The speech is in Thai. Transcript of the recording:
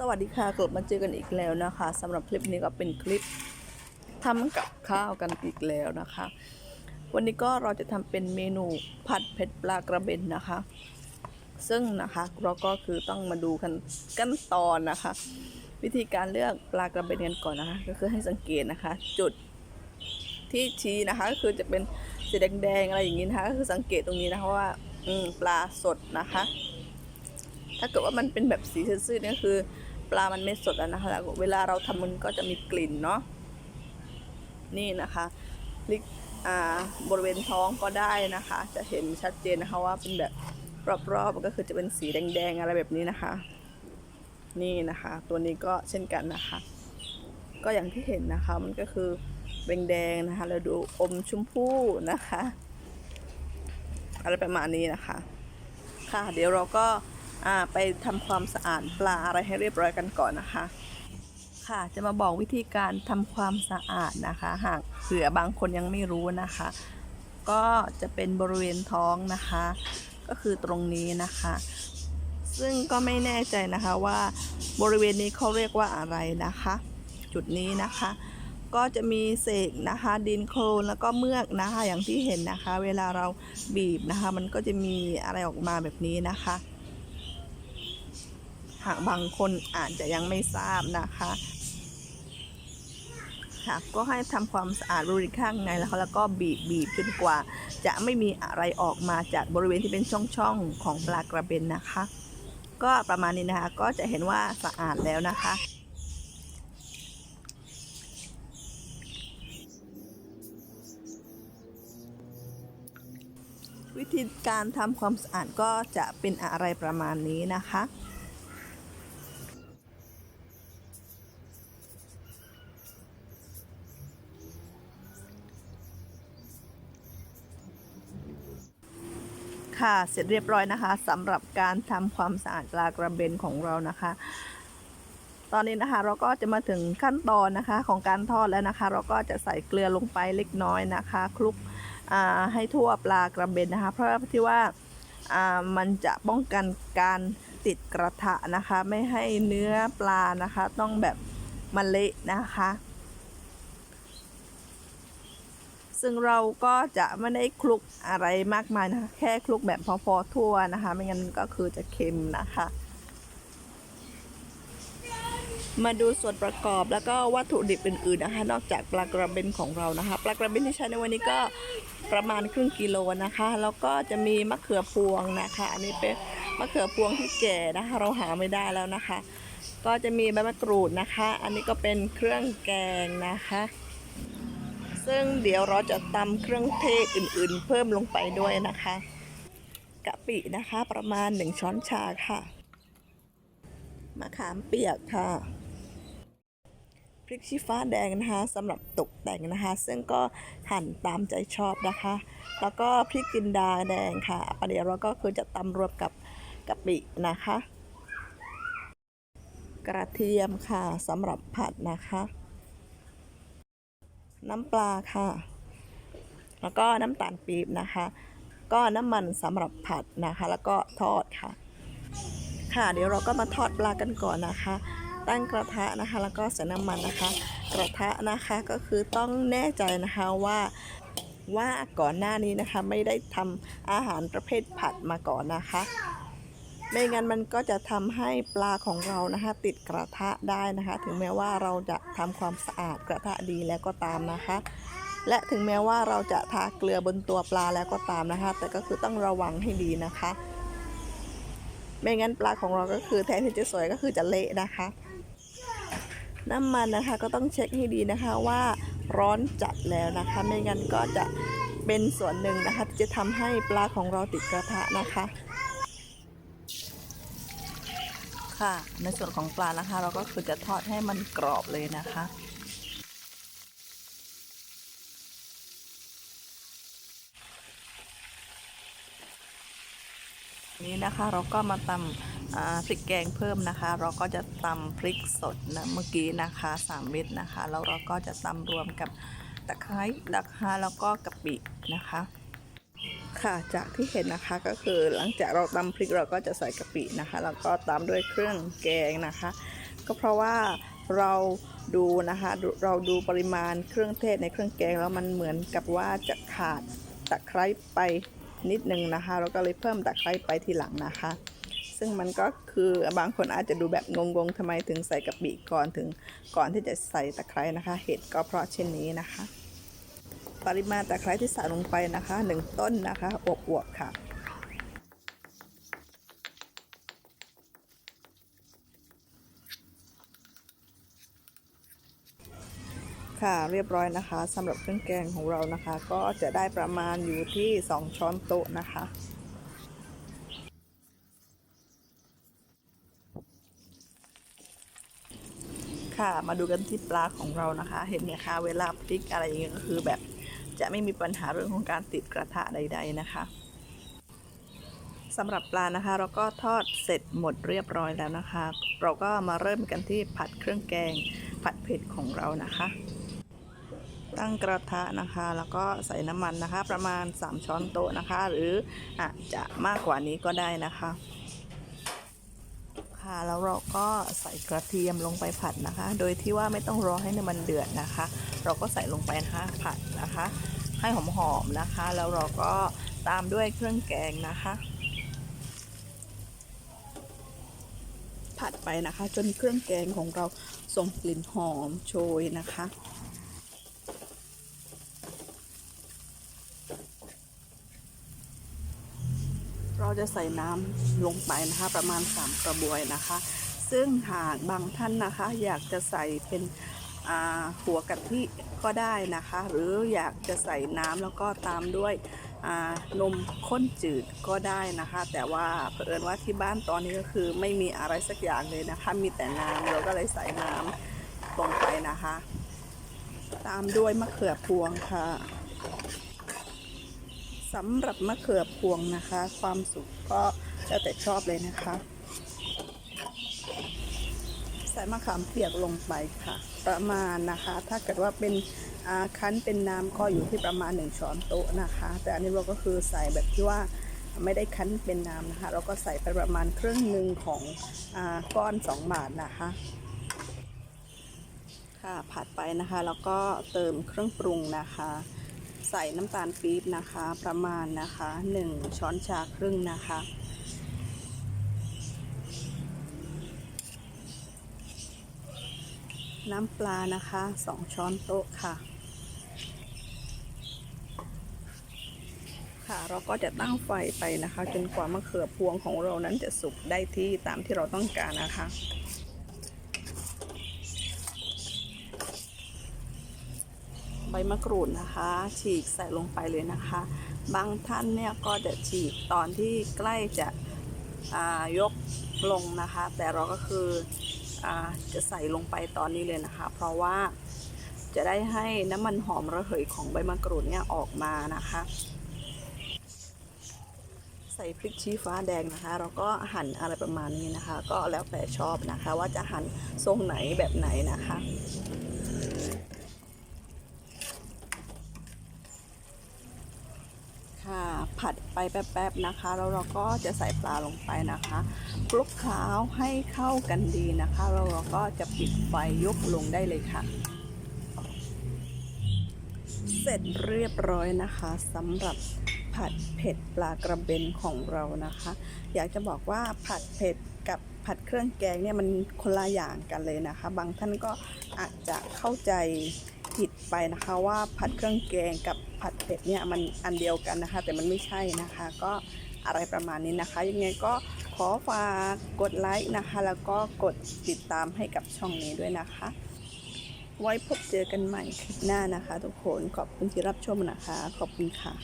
สวัสดีค่ะกลับมาเจอกันอีกแล้วนะคะสำหรับคลิปนี้ก็เป็นคลิปทำกับข้าวกันอีกแล้วนะคะ วันนี้ก็เราจะทำเป็นเมนูผัดเผ็ดปลากระเบนนะคะ ซึ่งนะคะเราก็คือต้องมาดูกันขั้นตอนนะคะ วิธีการเลือกปลากระเบนกันก่อนนะคะ ก็คือให้สังเกตนะคะ จุดที่ชี้นะคะก็คือจะเป็นสีแดงๆอะไรอย่างนี้นะคะก็คือสังเกตตรงนี้นะคะว่าอืมปลาสดนะคะ ถ้าเกิดว่ามันเป็นแบบสีซื่อๆนี่คือ ปลามันไม่สดแล้วนะคะแล้วเวลาเราทำมันก็จะมีกลิ่นเนาะนี่นะคะลิกอ่าบริเวณท้องก็ได้นะคะ จะเห็นชัดเจนนะคะว่าเป็นแบบรอบๆก็คือจะเป็นสีแดงๆอะไรแบบนี้นะคะ นี่นะคะ ตัวนี้ก็เช่นกันนะคะ ก็อย่างที่เห็นนะคะ มันก็คือแดงๆนะคะแล้วดูอมชมพู่นะคะ อะไรประมาณนี้นะคะ ค่ะ เดี๋ยวเราก็ ไปทำความสะอาดปลาอะไรให้เรียบร้อยกันก่อนนะคะ ค่ะจะมาบอกวิธีการทำความสะอาดนะคะ หากเผื่อบางคนยังไม่รู้นะคะ ก็จะเป็นบริเวณท้องนะคะ ก็คือตรงนี้นะคะ ซึ่งก็ไม่แน่ใจนะคะว่าบริเวณนี้เขาเรียกว่าอะไรนะคะ จุดนี้นะคะ ก็จะมีเศษนะคะ ดินโคลนแล้วก็เมือกนะคะอย่างที่เห็นนะคะ เวลาเราบีบนะคะ มันก็จะมีอะไรออกมาแบบนี้นะคะ หากบางคนอาจจะยังไม่ทราบนะคะค่ะก็ให้ทำความสะอาดบริเวณข้างในแล้วแล้วก็บีบบีบจนกว่า จะไม่มีอะไรออกมาจากบริเวณที่เป็นช่องๆของปลากระเบนนะคะ ก็ประมาณนี้นะคะก็จะเห็นว่าสะอาดแล้วนะคะวิธีการทำความสะอาดก็จะเป็นอะไรประมาณนี้นะคะ ค่ะ เสร็จเรียบร้อยนะคะสำหรับการทำความสะอาดปลากระเบนของเรานะคะ ตอนนี้นะคะเราก็จะมาถึงขั้นตอนนะคะของการทอดแล้วนะคะ เราก็จะใส่เกลือลงไปเล็กน้อยนะคะ คลุกให้ทั่วปลากระเบนนะคะ เพราะที่ว่ามันจะป้องกันการติดกระทะนะคะ ไม่ให้เนื้อปลานะคะ ต้องแบบมันเละนะคะ ซึ่งเราก็จะไม่ได้คลุกอะไรมากมายนะคะ แค่คลุกแบบพอๆทั่วนะคะ ไม่งั้นก็คือจะเค็มนะคะ มาดูส่วนประกอบแล้วก็วัตถุดิบอื่นๆนะคะ นอกจากปลากระเบนของเรานะคะ ปลากระเบนที่ใช้ในวันนี้ก็ประมาณครึ่งกิโลนะคะ แล้วก็จะมีมะเขือพวงนะคะ อันนี้เป็นมะเขือพวงที่แก่นะคะ เราหาไม่ได้แล้วนะคะ ก็จะมีใบมะกรูดนะคะ อันนี้ก็เป็นเครื่องแกงนะคะ ซึ่งเดี๋ยวเราจะตำเครื่องเทศอื่นๆ เพิ่มลงไปด้วยนะคะกะปินะคะประมาณ 1 ช้อนชาค่ะมะขามเปียกค่ะพริกชี้ฟ้าแดงนะคะสำหรับตกแต่งนะคะ ซึ่งก็หั่นตามใจชอบนะคะ แล้วก็พริกจินดาแดงค่ะประเดี๋ยวเราก็คือจะตำรวมกับกะปินะคะ กระเทียมค่ะสำหรับผัดนะคะ น้ำปลาค่ะ แล้วก็น้ำตาลปี๊บนะคะ ก็น้ำมันสำหรับผัดนะคะ แล้วก็ทอดค่ะ ค่ะ เดี๋ยวเราก็มาทอดปลากันก่อนนะคะ ตั้งกระทะนะคะ แล้วก็ใส่น้ำมันนะคะ กระทะนะคะก็คือต้องแน่ใจนะคะว่าว่าก่อนหน้านี้นะคะไม่ได้ทำอาหารประเภทผัดมาก่อนนะคะ ไม่งั้นมันก็จะทำให้ปลาของเรานะคะติดกระทะได้นะคะ ถึงแม้ว่าเราจะทำความสะอาดกระทะดีแล้วก็ตามนะคะ และถึงแม้ว่าเราจะทาเกลือบนตัวปลาแล้วก็ตามนะคะ แต่ก็คือต้องระวังให้ดีนะคะ ไม่งั้นปลาของเราก็คือแทนที่จะสวยก็คือจะเละนะคะ น้ำมันนะคะก็ต้องเช็คให้ดีนะคะว่าร้อนจัดแล้วนะคะ ไม่งั้นก็จะเป็นส่วนหนึ่งนะคะที่จะทำให้ปลาของเราติดกระทะนะคะ ค่ะ ในส่วนของปลานะคะ เราก็คือจะทอดให้มันกรอบเลยนะคะนี้นะคะเราก็มาตำพริกแกงเพิ่มนะคะ เราก็จะตำพริกสดนะเมื่อกี้นะคะ3เม็ดนะคะแล้วเราก็จะตำรวมกับตะไคร้ตะคาแล้วก็กะปินะคะ ค่ะจากที่เห็นนะคะก็คือหลังจากเราตำพริกเราก็จะใส่กะปินะคะ แล้วก็ตามด้วยเครื่องแกงนะคะ ก็เพราะว่าเราดูนะคะเราดูปริมาณเครื่องเทศในเครื่องแกงแล้วมันเหมือนกับว่าจะขาดตะไคร้ไปนิดนึงนะคะ เราก็เลยเพิ่มตะไคร้ไปทีหลังนะคะ ซึ่งมันก็คือบางคนอาจจะดูแบบงงๆทำไมถึงใส่กะปิก่อนถึงก่อนที่จะใส่ตะไคร้นะคะ เหตุก็เพราะเช่นนี้นะคะ ปริมาณตะไคร้ที่ใส่ลงไปนะคะหนึ่งต้นนะคะอวบๆค่ะค่ะเรียบร้อยนะคะสำหรับเครื่องแกงของเรานะคะ ก็จะได้ประมาณอยู่ที่ 2 ช้อนโต๊ะนะคะ ค่ะมาดูกันที่ปลาของเรานะคะ เห็นไหมคะเวลาพลิกอะไรอย่างเงี้ยก็คือแบบ จะไม่มีปัญหาเรื่องของการติดกระทะใด ๆนะคะสำหรับปลานะคะ เราก็ทอดเสร็จหมดเรียบร้อยแล้วนะคะ เราก็มาเริ่มกันที่ผัดเครื่องแกง ผัดเผ็ดของเรานะคะ ตั้งกระทะนะคะ แล้วก็ใส่น้ำมันนะคะ ประมาณ 3 ช้อนโต๊ะนะคะ หรืออาจจะมากกว่านี้ก็ได้นะคะค่ะแล้วเราก็ใส่กระเทียมลงไปผัดนะคะ โดยที่ว่าไม่ต้องรอให้น้ำมันเดือดนะคะ เราก็ใส่ลงไปนะคะผัดนะคะ ให้หอมๆนะคะ แล้วเราก็ตามด้วยเครื่องแกงนะคะ ผัดไปนะคะ จนเครื่องแกงของเราส่งกลิ่นหอมโชยนะคะเราจะใส่น้ำลงไปนะคะ ประมาณ 3 กระบวยนะคะ ซึ่งหากบางท่านนะคะ อยากจะใส่เป็น หัวกะทิก็ได้นะคะ หรืออยากจะใส่น้ำแล้วก็ตามด้วยนมข้นจืดก็ได้นะคะ แต่ว่าเผอิญว่าที่บ้านตอนนี้ก็คือไม่มีอะไรสักอย่างเลยนะคะ มีแต่น้ำเราก็เลยใส่น้ำลงไปนะคะ ตามด้วยมะเขือพวงค่ะสำหรับมะเขือพวงนะคะ ความสุกก็แล้วแต่ชอบเลยนะคะ ส่มะขามเปียกลงไปค่ะ ประมาณนะคะ ถ้าเกิดว่าเป็นอ่าคั้นเป็นน้ำก็อยู่ที่ประมาณ 1 ช้อนโต๊ะนะคะ แต่อันนี้เราก็คือใส่แบบที่ว่าไม่ได้คั้นเป็นน้ำนะคะ เราก็ใส่ไปประมาณครึ่งหนึ่งของอก้อน 2 บาทนะคะ ค่ะผัดไปนะคะ แล้วก็เติมเครื่องปรุงนะคะ ใส่น้ำตาลปี๊บนะคะ ประมาณนะคะ 1 ช้อนชาครึ่งนะคะ น้ำปลานะคะ2ช้อนโต๊ะค่ะ ค่ะเราก็จะตั้งไฟไปนะคะ จนกว่ามะเขือพวงของเรานั้นจะสุกได้ที่ตามที่เราต้องการนะคะใบมะกรูดนะคะ ฉีกใส่ลงไปเลยนะคะ บางท่านเนี่ยก็จะฉีกตอนที่ใกล้จะยกลงนะคะ แต่เราก็คือ จะใส่ลงไปตอนนี้เลยนะคะ เพราะว่าจะได้ให้น้ำมันหอมระเหยของใบมะกรูดเนี่ยออกมานะคะใส่พริกชี้ฟ้าแดงนะคะเราก็หั่นอะไรประมาณนี้นะคะ ก็แล้วแต่ชอบนะคะ ว่าจะหั่นทรงไหนแบบไหนนะคะค่ะ ผัดไปแป๊บๆนะคะ แล้วเราก็จะใส่ปลาลงไปนะคะคลุกเคล้าให้เข้ากันดีนะคะแล้วเราก็จะปิดไฟยกลงได้เลยค่ะ เสร็จเรียบร้อยนะคะสำหรับผัดเผ็ดปลากระเบนของเรานะคะ อยากจะบอกว่าผัดเผ็ดกับผัดเครื่องแกงเนี่ยมันคนละอย่างกันเลยนะคะ บางท่านก็อาจจะเข้าใจ ผิดไปนะคะว่าผัดเครื่องแกงกับผัดเผ็ดเนี่ยมันอันเดียวกันนะคะ แต่มันไม่ใช่นะคะ ก็อะไรประมาณนี้นะคะ ยังไงก็ขอฝากกดไลค์นะคะ แล้วก็กดติดตามให้กับช่องนี้ด้วยนะคะ ไว้พบเจอกันใหม่คลิปหน้านะคะ ทุกคนขอบคุณที่รับชมนะคะ ขอบคุณค่ะ